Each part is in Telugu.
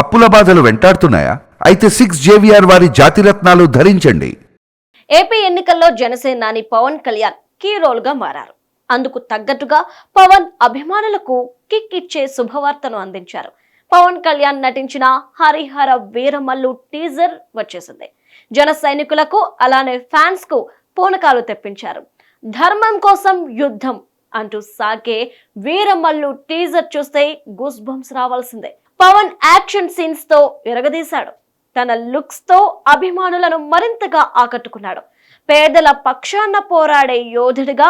అప్పుల బాధలు వెంటాడుతున్నాయా? అయితే సిక్స్ జేవిఆర్ వారి జాతిరత్నాలు ధరించండి. ఏపీ ఎన్నికల్లో జనసేనాని పవన్ కళ్యాణ్ కీ రోల్గా మారారు. అందుకు తగ్గట్టుగా పవన్ అభిమానులకు కిక్ ఇచ్చే శుభవార్తను అందించారు. పవన్ కళ్యాణ్ నటించిన హరిహర వీరమల్లు టీజర్ వచ్చేసింది. జన సైనికులకు అలానే ఫ్యాన్స్కు పూనకాలు తెప్పించారు. ధర్మం కోసం యుద్ధం అంటూ సాగే వీరమల్లు టీజర్ చూస్తే గూస్ బంప్స్ రావాల్సిందే. పవన్ యాక్షన్ సీన్స్తో ఎరగదీశాడు తన లుక్స్తో అభిమానులను మరింతగా ఆకట్టుకున్నాడు. పేదల పక్షాన పోరాడే యోధుడిగా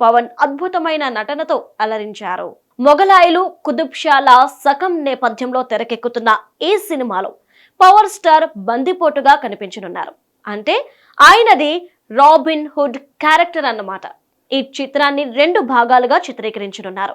పవన్ అద్భుతమైన నటనతో అలరించారు. మొగలాయిలు కుతుబ్షాల సకం నేపథ్యంలో తెరకెక్కుతున్న ఈ సినిమాలో పవర్ స్టార్ బందిపోటుగా కనిపించనున్నారు. అంటే ఆయనది రాబిన్ హుడ్ క్యారెక్టర్ అన్నమాట. ఈ చిత్రాన్ని రెండు భాగాలుగా చిత్రీకరించనున్నారు.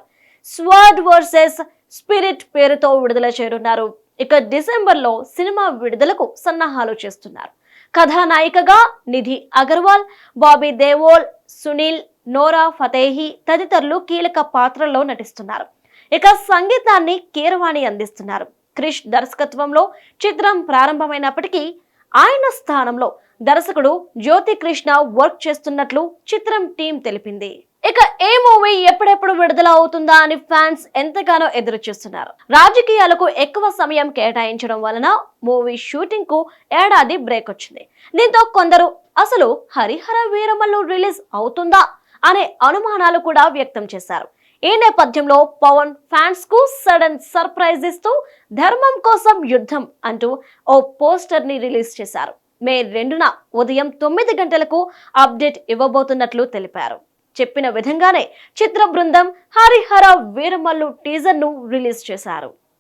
స్వర్డ్ వర్సెస్ స్పిరిట్ పేరుతో విడుదల చేయనున్నారు. ఇక డిసెంబర్లో సినిమా విడుదలకు సన్నాహాలు చేస్తున్నారు. కథానాయికగా నిధి అగర్వాల్ బాబీ దేవోల్ సునీల్ నోరా ఫతేహి తదితరులు కీలక పాత్రల్లో నటిస్తున్నారు. ఇక సంగీతాన్ని కీరవాణి అందిస్తున్నారు. క్రిష్ దర్శకత్వంలో చిత్రం ప్రారంభమైనప్పటికీ ఆయన స్థానంలో దర్శకుడు జ్యోతి కృష్ణ వర్క్ చేస్తున్నట్లు చిత్రం టీం తెలిపింది. ఇక ఏ మూవీ ఎప్పుడెప్పుడు విడుదల అవుతుందా అని ఫ్యాన్స్ ఎంతగానో ఎదురు చూస్తున్నారు రాజకీయాలకు ఎక్కువ సమయం కేటాయించడం వలన మూవీ షూటింగ్కు ఏడాది బ్రేక్ వచ్చింది దీంతో కొందరు అసలు హరిహర వీరమల్లు రిలీజ్ అవుతుందా? అనే అనుమానాలు కూడా వ్యక్తం చేశారు. ఈ నేపథ్యంలో పవన్ ఫ్యాన్స్కు సడన్ సర్ప్రైజ్ ఇస్తూ ధర్మం కోసం యుద్ధం అంటూ ఓ పోస్టర్ని రిలీజ్ చేశారు. మే రెండున ఉదయం తొమ్మిది గంటలకు అప్డేట్ ఇవ్వబోతున్నట్లు తెలిపారు. చెప్పిన విధంగానే చిత్ర బృందం హరిహర వీరమల్లు టీజర్ను రిలీజ్ చేశారు.